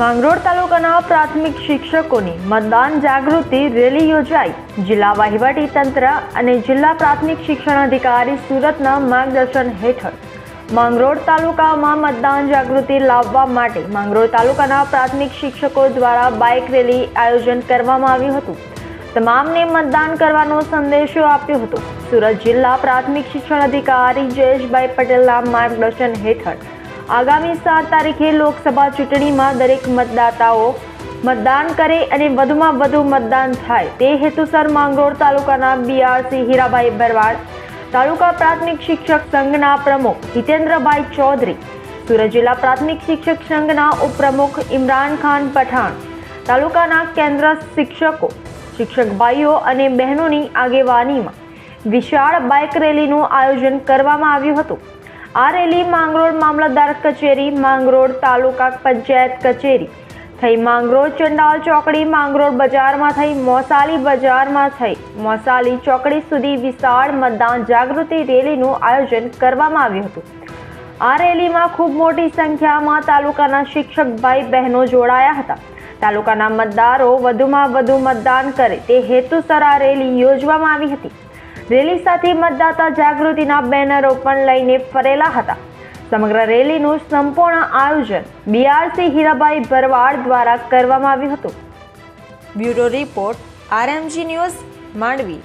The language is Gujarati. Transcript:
માંગરોળ તાલુકાના પ્રાથમિક શિક્ષકોની મતદાન જાગૃતિ રેલી યોજાઈ. જિલ્લા વહીવટી તંત્ર અને જિલ્લા પ્રાથમિક શિક્ષણ અધિકારી સુરતના માર્ગદર્શન હેઠળ માંગરોળ તાલુકામાં મતદાન જાગૃતિ લાવવા માટે માંગરોળ તાલુકાના પ્રાથમિક શિક્ષકો દ્વારા બાઇક રેલી આયોજન કરવામાં આવ્યું હતું. તમામને મતદાન કરવાનો સંદેશો આપ્યો હતો. સુરત જિલ્લા પ્રાથમિક શિક્ષણ અધિકારી જયેશભાઈ પટેલના માર્ગદર્શન હેઠળ આગામી સાત તારીખે લોકસભા ચૂંટણીમાં દરેક મતદાતાઓ મતદાન કરે અને વધુમાં વધુ મતદાન થાય. તે હેતુસર માંગરોળ તાલુકાના બીઆરસી હીરાભાઈ ભરવાડ તાલુકા પ્રાથમિક શિક્ષક સંઘના પ્રમુખ હિતેન્દ્રભાઈ ચૌધરી, સુરત જિલ્લા પ્રાથમિક શિક્ષક સંઘના ઉપપ્રમુખ ઇમરાન ખાન પઠાણ, તાલુકાના કેન્દ્ર શિક્ષકો, શિક્ષક ભાઈઓ અને બહેનોની આગેવાનીમાં વિશાળ બાઇક રેલીનું આયોજન કરવામાં આવ્યું હતું. આ રેલી માંગરોળ મામલતદાર કચેરી, માંગરોળ તાલુકા પંચાયત કચેરી. થઈ માંગરોળ ચંડાલ ચોકડી, માંગરોળ બજારમાં થઈ, મોસાલી બજારમાં થઈ. મોસાલી ચોકડી સુધી વિશાળ મતદાન જાગૃતિ રેલીનું આયોજન કરવામાં આવ્યું હતું. આ રેલીમાં ખૂબ મોટી સંખ્યામાં તાલુકાના શિક્ષક ભાઈ બહેનો જોડાયા હતા. તાલુકાના મતદારો વધુમાં વધુ મતદાન કરે તે હેતુસર આ રેલી યોજવામાં આવી હતી. રેલી સાથે મતદાતા જાગૃતિના બેનરો પણ લઈને ફરેલા હતા. સમગ્ર રેલીનું સંપૂર્ણ આયોજન બીઆરસી હીરાભાઈ ભરવાડ દ્વારા કરવામાં આવ્યું હતું. Bureau report RMG news Mandvi.